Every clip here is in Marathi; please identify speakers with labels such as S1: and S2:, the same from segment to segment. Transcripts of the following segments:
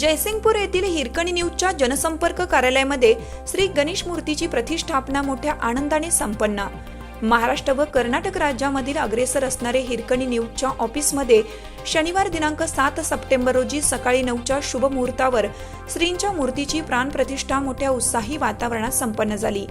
S1: जयसिंगपूर येथील हिरकणी न्यूजच्या जनसंपर्क कार्यालयामध्ये श्री गणेश मूर्तीची प्रतिष्ठापना मोठ्या आनंदाने संपन्न. महाराष्ट्र व कर्नाटक राज्यामधील अग्रेसर असणारे हिरकणी न्यूजच्या ऑफिसमध्ये शनिवार दिनांक सात सप्टेंबर रोजी सकाळी नऊच्या शुभ मुहूर्तावर श्रींच्या मूर्तीची प्राणप्रतिष्ठा मोठ्या उत्साही वातावरणात संपन्न झाली.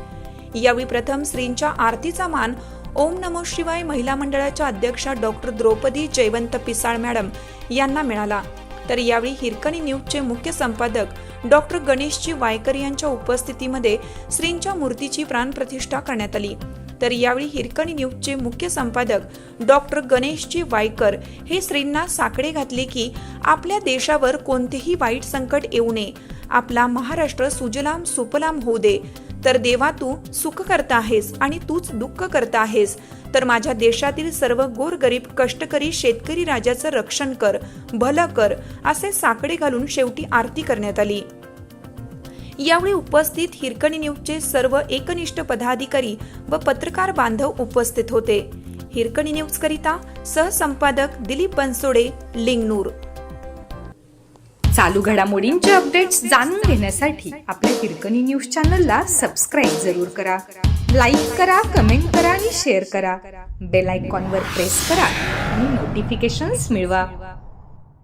S1: यावेळी प्रथम श्रींच्या आरतीचा मान ओम नमो शिवाय महिला मंडळाच्या अध्यक्षा डॉक्टर द्रौपदी जयवंत पिसाळ मॅडम यांना मिळाला. तर यावेळी हिरकणी न्यूजचे मुख्य संपादक डॉक्टर गणेशजी वायकर यांच्या उपस्थितीमध्ये श्रींच्या मूर्तीची प्राणप्रतिष्ठा करण्यात आली. तर यावेळी हिरकणी न्यूजचे मुख्य संपादक डॉक्टर गणेशजी वायकर हे श्रींना साकडे घातले की आपल्या देशावर कोणतेही वाईट संकट येऊ नये. आपला महाराष्ट्र सुजलाम सुपलाम होऊ दे. तर देवा तू सुख करता आहेस आणि तूच दुःख करता आहेस. तर माझ्या देशातील सर्व गोरगरीब कष्टकरी शेतकरी राजाचं रक्षण कर भलं कर असे साकडे घालून शेवटी आरती करण्यात आली. यावेळी उपस्थित हिरकणी न्यूजचे सर्व एकनिष्ठ पदाधिकारी व पत्रकार बांधव उपस्थित होते. हिरकणी न्यूज करिता सहसंपादक दिलीप बनसोडे लिंगनूर.
S2: चालू घडामोडींचे अपडेट्स जाणून घेण्यासाठी आपल्या हिरकणी न्यूज चॅनलला सबस्क्राईब जरूर करा. लाईक करा कमेंट करा आणि शेअर करा. बेल आयकॉनवर प्रेस करा आणि नोटिफिकेशन्स मिळवा.